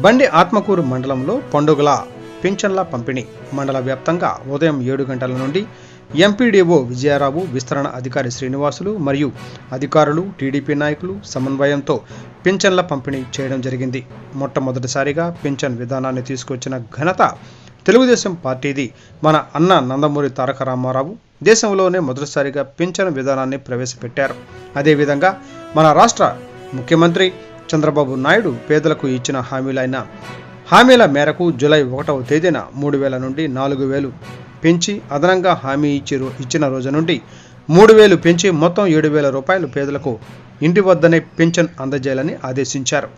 బండి ఆత్మకూరు మండలంలో పండుగల పింఛన్ల పంపిణీ మండల వ్యాప్తంగా ఉదయం ఏడు గంటల నుండి ఎంపీడీఓ విజయారావు విస్తరణ అధికారి శ్రీనివాసులు మరియు అధికారులు టీడీపీ నాయకులు సమన్వయంతో పింఛన్ల పంపిణీ చేయడం జరిగింది. మొట్టమొదటిసారిగా పింఛన్ విధానాన్ని తీసుకొచ్చిన ఘనత తెలుగుదేశం పార్టీది మన అన్న నందమూరి తారక రామారావు. దేశంలోనే మొదటిసారిగా పింఛన్ విధానాన్ని ప్రవేశపెట్టారు. అదేవిధంగా మన రాష్ట్ర ముఖ్యమంత్రి చంద్రబాబు నాయుడు పేదలకు ఇచ్చిన హామీలైన హామీల మేరకు జూలై ఒకటవ తేదీన మూడు వేల నుండి నాలుగు వేలు పెంచి అదనంగా హామీ ఇచ్చి రో- ఇచ్చిన రోజు నుండి మూడు వేలు పెంచి మొత్తం ఏడు వేల రూపాయలు పేదలకు ఇంటి వద్దనే పెన్షన్ అందజేయాలని ఆదేశించారు.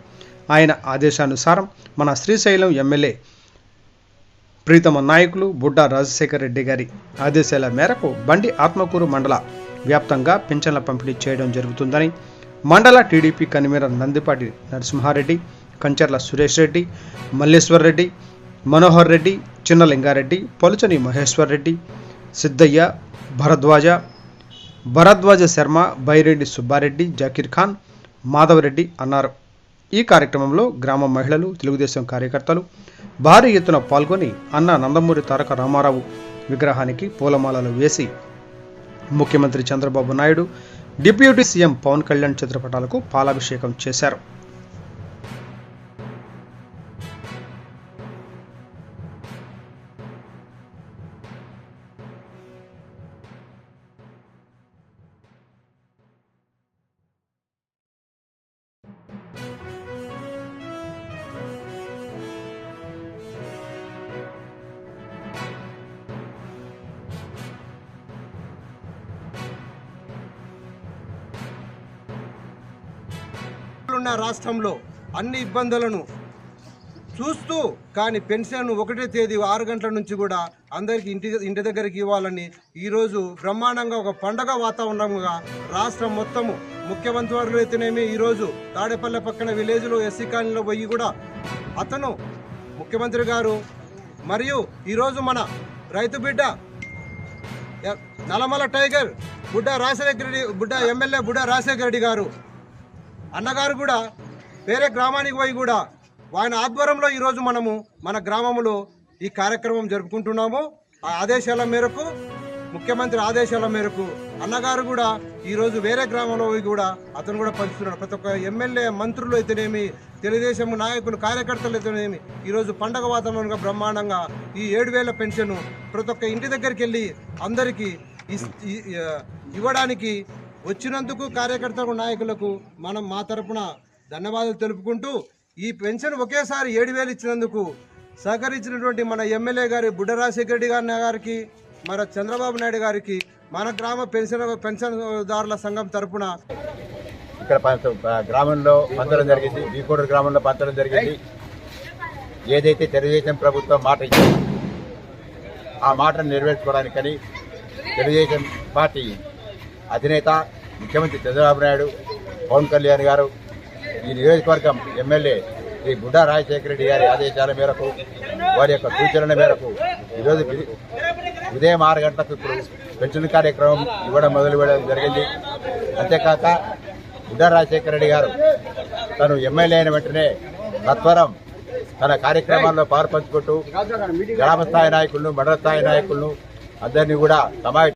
ఆయన ఆదేశానుసారం మన శ్రీశైలం ఎమ్మెల్యే ప్రీతమ నాయకులు బుడ్డా రాజశేఖర రెడ్డి గారి ఆదేశాల మేరకు బండి ఆత్మకూరు మండల వ్యాప్తంగా పింఛన్ల పంపిణీ చేయడం జరుగుతుందని మండల టీడీపీ కన్వీనర్ నందిపాటి నరసింహారెడ్డి కంచర్ల సురేష్ రెడ్డి మల్లేశ్వర్ రెడ్డి మనోహర్ రెడ్డి చిన్నలింగారెడ్డి పలుచని మహేశ్వర్ రెడ్డి సిద్ధయ్య భరద్వాజ భరద్వాజ శర్మ బైరెడ్డి సుబ్బారెడ్డి జాకీర్ ఖాన్ మాధవరెడ్డి అన్నారు. ఈ కార్యక్రమంలో గ్రామ మహిళలు తెలుగుదేశం కార్యకర్తలు భారీ ఎత్తున పాల్గొని అన్న నందమూరి తారక రామారావు విగ్రహానికి పూలమాలలు వేసి ముఖ్యమంత్రి చంద్రబాబు నాయుడు డిప్యూటీ సీఎం పవన్ కళ్యాణ్ చిత్రపటాలకు పాలాభిషేకం చేశారు ఉన్న రాష్ట్రంలో అన్ని ఇబ్బందులను చూస్తూ కానీ పెన్షన్ ఒకటే తేదీ ఆరు గంటల నుంచి కూడా అందరికీ ఇంటి ఇంటి దగ్గరికి ఇవ్వాలని ఈరోజు బ్రహ్మాండంగా ఒక పండగ వాతావరణంగా రాష్ట్రం మొత్తము ముఖ్యమంత్రి వారు అయితేనేమి ఈరోజు తాడేపల్లె పక్కన విలేజ్లో ఎస్సీ కాలనీలో పోయి కూడా అతను ముఖ్యమంత్రి గారు మరియు ఈరోజు మన రైతు బిడ్డ నలమల టైగర్ బుడ్డ రాజశేఖర రెడ్డి బుడ్డ ఎమ్మెల్యే బుడ్డ రాజశేఖర రెడ్డి గారు అన్నగారు కూడా వేరే గ్రామానికి పోయి కూడా ఆయన ఆధ్వర్యంలో ఈరోజు మనము మన గ్రామంలో ఈ కార్యక్రమం జరుపుకుంటున్నాము. ఆ ఆదేశాల మేరకు ముఖ్యమంత్రి ఆదేశాల మేరకు అన్నగారు కూడా ఈరోజు వేరే గ్రామంలో పోయి కూడా అతను కూడా పంచుతున్నాడు ప్రతి ఒక్క ఎమ్మెల్యే మంత్రులు అయితేనేమి తెలుగుదేశం నాయకులు కార్యకర్తలు అయితేనేమి ఈరోజు పండగ వాతావరణంగా బ్రహ్మాండంగా ఈ ఏడు వేల పెన్షన్ ప్రతి ఒక్క ఇంటి దగ్గరికి వెళ్ళి అందరికీ ఇవ్వడానికి వచ్చినందుకు కార్యకర్తలకు నాయకులకు మనం మా తరపున ధన్యవాదాలు తెలుపుకుంటూ ఈ పెన్షన్ ఒకేసారి ఏడు వేలు ఇచ్చినందుకు సహకరించినటువంటి మన ఎమ్మెల్యే గారి బుడ్డ రెడ్డి గారి గారికి మన చంద్రబాబు నాయుడు గారికి మన గ్రామ పెన్షన్ పెన్షన్దారుల సంఘం తరపున ఇక్కడ గ్రామంలో పంచడం జరిగింది. బీకోడూరు గ్రామంలో పంచడం జరిగింది. ఏదైతే తెలుగుదేశం ప్రభుత్వం మాట ఇచ్చింది ఆ మాటను నెరవేర్చుకోవడానికని తెలుగుదేశం పార్టీ అధినేత ముఖ్యమంత్రి చంద్రబాబు నాయుడు పవన్ కళ్యాణ్ గారు ఈ నియోజకవర్గం ఎమ్మెల్యే శ్రీ బుడ్డా రాజశేఖర రెడ్డి గారి ఆదేశాల మేరకు వారి యొక్క సూచనల మేరకు ఈరోజు ఉదయం ఆరు గంటలకు ఇప్పుడు పెన్షన్ కార్యక్రమం ఇవ్వడం మొదలు పెట్టడం జరిగింది. అంతేకాక బుడ్డా రాజశేఖర రెడ్డి గారు తను ఎమ్మెల్యే అయిన వెంటనే సత్వరం తన కార్యక్రమాల్లో పాల్పంచుకుంటూ గ్రామ స్థాయి నాయకులను మండల స్థాయి నాయకులను అందరినీ కూడా సమావేశం